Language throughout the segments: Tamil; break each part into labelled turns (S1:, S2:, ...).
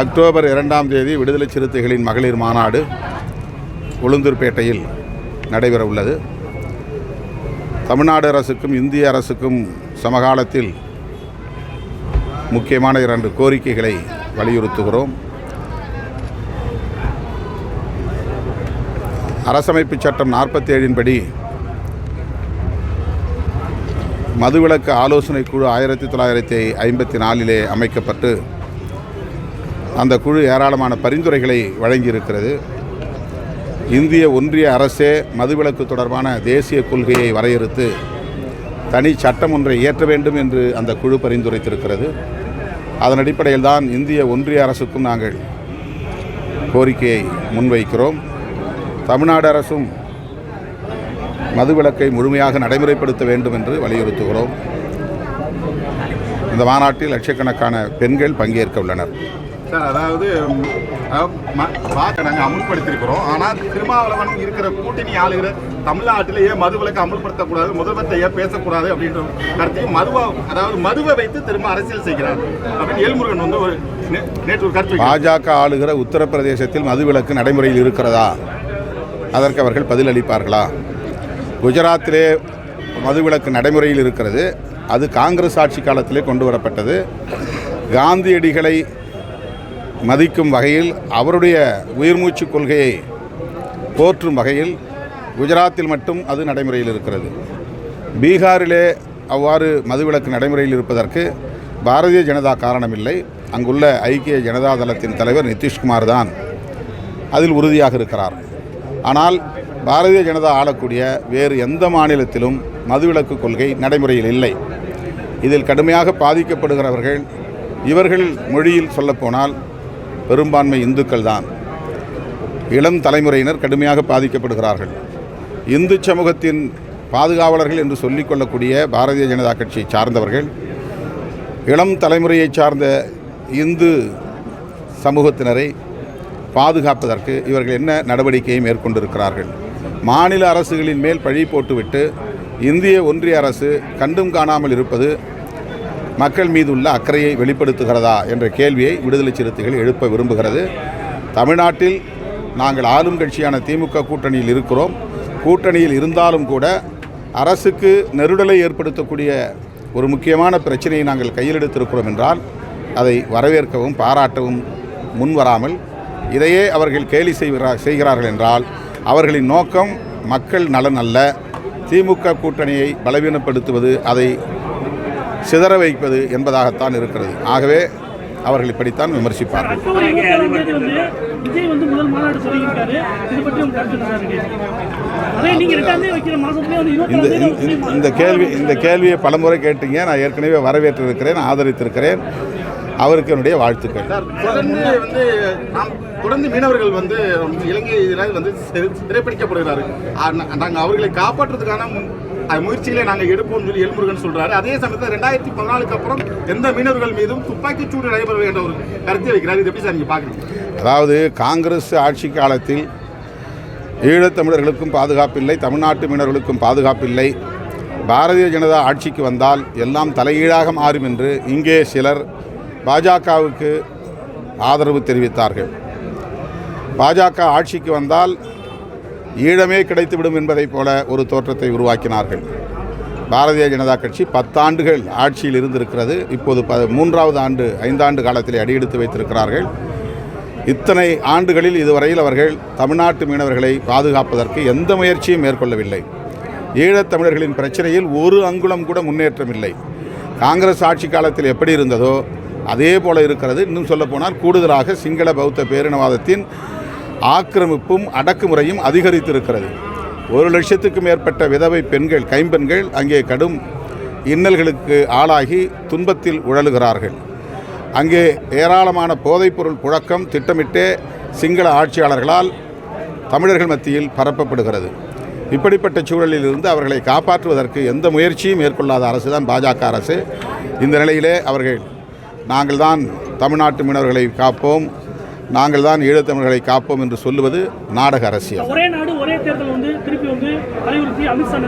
S1: அக்டோபர் இரண்டாம் தேதி விடுதலை சிறுத்தைகளின் மகளிர் மாநாடு உளுந்தூர்பேட்டையில் நடைபெற உள்ளது. தமிழ்நாடு அரசுக்கும் இந்திய அரசுக்கும் சமகாலத்தில் முக்கியமான இரண்டு கோரிக்கைகளை வலியுறுத்துகிறோம். அரசமைப்பு சட்டம் நாற்பத்தி ஏழின்படி மதுவிலக்கு ஆலோசனை குழு ஆயிரத்தி தொள்ளாயிரத்தி ஐம்பத்தி நாலிலே அமைக்கப்பட்டு அந்த குழு ஏராளமான பரிந்துரைகளை வழங்கியிருக்கிறது. இந்திய ஒன்றிய அரசே மதுவிலக்கு தொடர்பான தேசிய கொள்கையை வரையறுத்து தனி சட்டம் ஒன்றை இயற்ற வேண்டும் என்று அந்த குழு பரிந்துரைத்திருக்கிறது. அதன் அடிப்படையில் தான் இந்திய ஒன்றிய அரசுக்கும் நாங்கள் கோரிக்கையை முன்வைக்கிறோம். தமிழ்நாடு அரசும் மதுவிலக்கை முழுமையாக நடைமுறைப்படுத்த வேண்டும் என்று வலியுறுத்துகிறோம். இந்த மாநாட்டில் லட்சக்கணக்கான பெண்கள் பங்கேற்க உள்ளனர்.
S2: சார் அதாவது வாக்கை நாங்கள் அமுல்படுத்தியிருக்கிறோம். ஆனால் திருமாவளவன் இருக்கிற கூட்டணி ஆளுகிற தமிழ்நாட்டில் ஏன் மதுவிலக்கு அமுல்படுத்தக்கூடாது முதல்வர்கிட்ட ஏன் பேசக்கூடாது அப்படின்ற கருத்தையும் மதுவை அதாவது மதுவை வைத்து திரும்ப அரசியல் செய்கிறார் அப்படின்னு ஏல்முருகன் வந்து ஒரு நேற்று கருத்து.
S1: பாஜக ஆளுகிற உத்தரப்பிரதேசத்தில் மதுவிலக்கு நடைமுறையில் இருக்கிறதா? அதற்கு அவர்கள் பதிலளிப்பார்களா? குஜராத்திலே மதுவிலக்கு நடைமுறையில் இருக்கிறது. அது காங்கிரஸ் ஆட்சி காலத்திலே கொண்டு வரப்பட்டது காந்தியடிகளை மதிக்கும் வகையில் அவருடைய உயிர்மூச்சு கொள்கையை போற்றும் வகையில் குஜராத்தில் மட்டும் அது நடைமுறையில் இருக்கிறது. பீகாரிலே அவ்வாறு மதுவிலக்கு நடைமுறையில் இருப்பதற்கு பாரதிய ஜனதா காரணமில்லை. அங்குள்ள ஐக்கிய ஜனதா தளத்தின் தலைவர் நிதிஷ்குமார் தான் அதில் உறுதியாக இருக்கிறார். ஆனால் பாரதிய ஜனதா ஆளக்கூடிய வேறு எந்த மாநிலத்திலும் மதுவிலக்கு கொள்கை நடைமுறையில் இல்லை. இதில் கடுமையாக பாதிக்கப்படுகிறவர்கள் இவர்கள் மொழியில் சொல்லப்போனால் பெரும்பான்மை இந்துக்கள் தான். இளம் தலைமுறையினர் கடுமையாக பாதிக்கப்படுகிறார்கள். இந்து சமூகத்தின் பாதுகாவலர்கள் என்று சொல்லிக்கொள்ளக்கூடிய பாரதிய ஜனதா கட்சியை சார்ந்தவர்கள் இளம் தலைமுறையை சார்ந்த இந்து சமூகத்தினரை பாதுகாப்பதற்கு இவர்கள் என்ன நடவடிக்கையை மேற்கொண்டிருக்கிறார்கள்? மாநில அரசுகளின் மேல் பழி போட்டுவிட்டு இந்திய ஒன்றிய அரசு கண்டும் காணாமல் இருப்பது மக்கள் மீது உள்ள அக்கறையை வெளிப்படுத்துகிறதா என்ற கேள்வியை விடுதலை சிறுத்தைகள் எழுப்ப விரும்புகிறது. தமிழ்நாட்டில் நாங்கள் ஆளும் கட்சியான திமுக கூட்டணியில் இருக்கிறோம். கூட்டணியில் இருந்தாலும் கூட அரசுக்கு நெருடலை ஏற்படுத்தக்கூடிய ஒரு முக்கியமான பிரச்சனையை நாங்கள் கையில் எடுத்திருக்கிறோம் என்றால் அதை வரவேற்கவும் பாராட்டவும் முன்வராமல் இதையே அவர்கள் கேலி செய்கிறா செய்கிறார்கள் என்றால் அவர்களின் நோக்கம் மக்கள் நலன் அல்ல. திமுக கூட்டணியை பலவீனப்படுத்துவது அதை சிதற வைப்பது என்பதாகத்தான் இருக்கிறது. ஆகவே அவர்கள் இப்படித்தான் விமர்சிப்பார்கள். இந்த- இந்த கேள்வி இந்த கேள்வியை பலமுறை கேட்டீங்க. நான் ஏற்கனவே வரவேற்றிருக்கிறேன் ஆதரித்திருக்கிறேன். அவருக்கு என்னுடைய வாழ்த்துக்கள்.
S2: தொடர்ந்து வந்து நாம் தொடர்ந்து மீனவர்கள் வந்து இலங்கையில் வந்து சிறை- சிறைப்பிடிக்கப்படுகிறார்கள் நாங்கள் அவர்களை காப்பாற்றுறதுக்கான முயற்சிகளை நாங்கள் எடுப்போம்னு சொல்லி எல்முருகன் சொல்றாரு. அதே சமயத்தில் ரெண்டாயிரத்தி பதினாலுக்கு அப்புறம் எந்த மீனவர்கள் மீதும் துப்பாக்கிச் சூடு நடைபெற வேண்ட ஒரு கருத்தை வைக்கிறார். இது எப்படி சார் நீங்க பாக்குறீங்க
S1: அதாவது காங்கிரஸ் ஆட்சி காலத்தில் ஈழத்தமிழர்களுக்கும் பாதுகாப்பில்லை தமிழ்நாட்டு மீனவர்களுக்கும் பாதுகாப்பில்லை. பாரதிய ஜனதா ஆட்சிக்கு வந்தால் எல்லாம் தலைகீழாக மாறும் என்று இங்கே சிலர் பாஜகவுக்கு ஆதரவு தெரிவித்தார்கள். பாஜக ஆட்சிக்கு வந்தால் ஈழமே கிடைத்துவிடும் என்பதைப் போல ஒரு தோற்றத்தை உருவாக்கினார்கள். பாரதிய ஜனதா கட்சி பத்தாண்டுகள் ஆட்சியில் இருந்திருக்கிறது. இப்போது ப மூன்றாவது ஆண்டு ஐந்தாண்டு காலத்தில் அடியெடுத்து வைத்திருக்கிறார்கள். இத்தனை ஆண்டுகளில் இதுவரையில் அவர்கள் தமிழ்நாட்டு மீனவர்களை பாதுகாப்பதற்கு எந்த முயற்சியும் மேற்கொள்ளவில்லை. ஈழத்தமிழர்களின் பிரச்சனையில் ஒரு அங்குலம் கூட முன்னேற்றம் இல்லை காங்கிரஸ் ஆட்சி காலத்தில் எப்படி இருந்ததோ அதே போல இருக்கிறது. இன்னும் சொல்லப்போனால் கூடுதலாக சிங்கள பௌத்த பேரினவாதத்தின் ஆக்கிரமிப்பும் அடக்குமுறையும் அதிகரித்திருக்கிறது. ஒரு லட்சத்துக்கும் மேற்பட்ட விதவை பெண்கள் கைம்பெண்கள் அங்கே கடும் இன்னல்களுக்கு ஆளாகி துன்பத்தில் உழலுகிறார்கள். அங்கே ஏராளமான போதைப்பொருள் புழக்கம் திட்டமிட்டே சிங்கள ஆட்சியாளர்களால் தமிழர்கள் மத்தியில் பரப்பப்படுகிறது. இப்படிப்பட்ட சூழலில் இருந்து அவர்களை காப்பாற்றுவதற்கு எந்த முயற்சியும் மேற்கொள்ளாத அரசு தான் பாஜக அரசு. இந்த நிலையிலே அவர்கள் நாங்கள் தான் தமிழ்நாட்டு மீனவர்களை காப்போம். நாங்கள் தான் ஈழத்தமிழர்களை காப்போம் என்று சொல்லுவது நாடக அரசியல்.
S3: ஒரே நாடு ஒரே தேர்தல் வந்து திருப்பி வந்து வலியுறுத்தி அமித்ஷா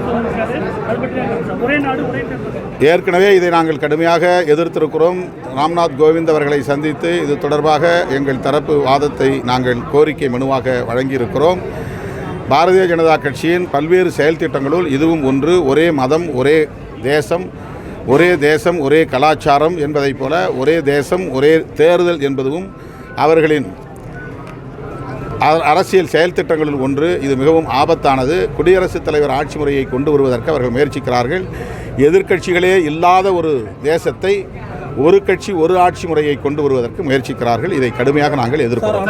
S1: ஏற்கனவே இதை நாங்கள் கடுமையாக எதிர்த்திருக்கிறோம். ராம்நாத் கோவிந்த் அவர்களை சந்தித்து இது தொடர்பாக எங்கள் தரப்பு வாதத்தை நாங்கள் கோரிக்கை மனுவாக வழங்கியிருக்கிறோம். பாரதிய ஜனதா கட்சியின் பல்வேறு செயல் திட்டங்களுள் இதுவும் ஒன்று. ஒரே மதம் ஒரே தேசம். ஒரே தேசம் ஒரே கலாச்சாரம் என்பதைப் போல ஒரே தேசம் ஒரே தேர்தல் என்பதும் அவர்களின் அரசியல் செயல் திட்டங்களில் ஒன்று. இது மிகவும் ஆபத்தானது. குடியரசுத் தலைவர் ஆட்சி முறையை கொண்டு வருவதற்கு அவர்கள் முயற்சிக்கிறார்கள். எதிர்க்கட்சிகளே இல்லாத ஒரு தேசத்தை ஒரு கட்சி ஒரு ஆட்சி முறையை கொண்டு வருவதற்கு முயற்சிக்கிறார்கள். இதை கடுமையாக நாங்கள் எதிர்க்கிறோம்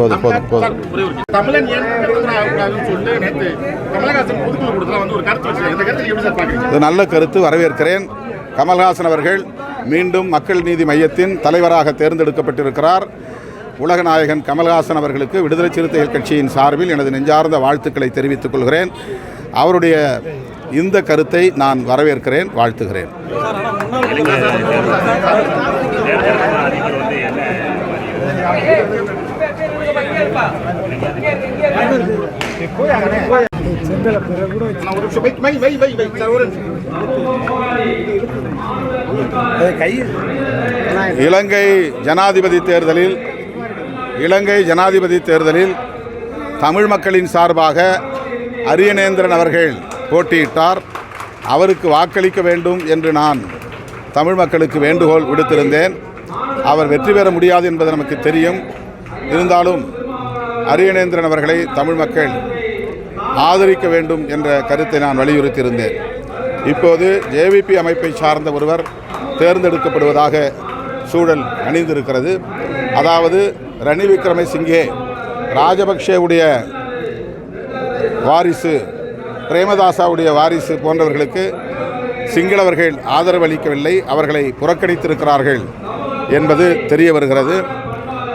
S1: போதும், போதும், போதும். இது நல்ல கருத்து வரவேற்கிறேன். கமல்ஹாசன் அவர்கள் மீண்டும் மக்கள் நீதி மையத்தின் தலைவராக தேர்ந்தெடுக்கப்பட்டிருக்கிறார். உலகநாயகன் கமல்ஹாசன் அவர்களுக்கு விடுதலை சிறுத்தைகள் கட்சியின் சார்பில் எனது நெஞ்சார்ந்த வாழ்த்துக்களை தெரிவித்துக் கொள்கிறேன். அவருடைய இந்த கருத்தை நான் வரவேற்கிறேன் வாழ்த்துகிறேன்.
S2: வை வை
S1: இலங்கை ஜனாதிபதி தேர்தலில் இலங்கை ஜனாதிபதி தேர்தலில் தமிழ் மக்களின் சார்பாக அரியநேந்திரன் அவர்கள் போட்டியிட்டார். அவருக்கு வாக்களிக்க வேண்டும் என்று நான் தமிழ் மக்களுக்கு வேண்டுகோள் விடுத்திருந்தேன். அவர் வெற்றி பெற முடியாது என்பது நமக்கு தெரியும். இருந்தாலும் அரியணேந்திரன் அவர்களை தமிழ் மக்கள் ஆதரிக்க வேண்டும் என்ற கருத்தை நான் வலியுறுத்தியிருந்தேன். இப்போது ஜேவிபி அமைப்பை சார்ந்த ஒருவர் தேர்ந்தெடுக்கப்படுவதாக சூழல் அணிந்திருக்கிறது. அதாவது ரணில் விக்ரமசிங்கே ராஜபக்சேவுடைய வாரிசு பிரேமதாசாவுடைய வாரிசு போன்றவர்களுக்கு சிங்களவர்கள் ஆதரவு அளிக்கவில்லை அவர்களை புறக்கணித்திருக்கிறார்கள் என்பது தெரிய வருகிறது.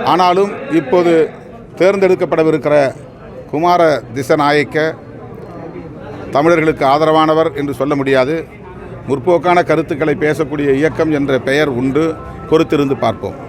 S1: ஆனாலும் இப்போது தேர்ந்தெடுக்கப்படவிருக்கிற குமார திசநாயக்க தமிழர்களுக்கு ஆதரவானவர் என்று சொல்ல முடியாது. முற்போக்கான கருத்துக்களை பேசக்கூடிய இயக்கம் என்ற பெயர் உண்டு. பொறுத்திருந்து பார்ப்போம்.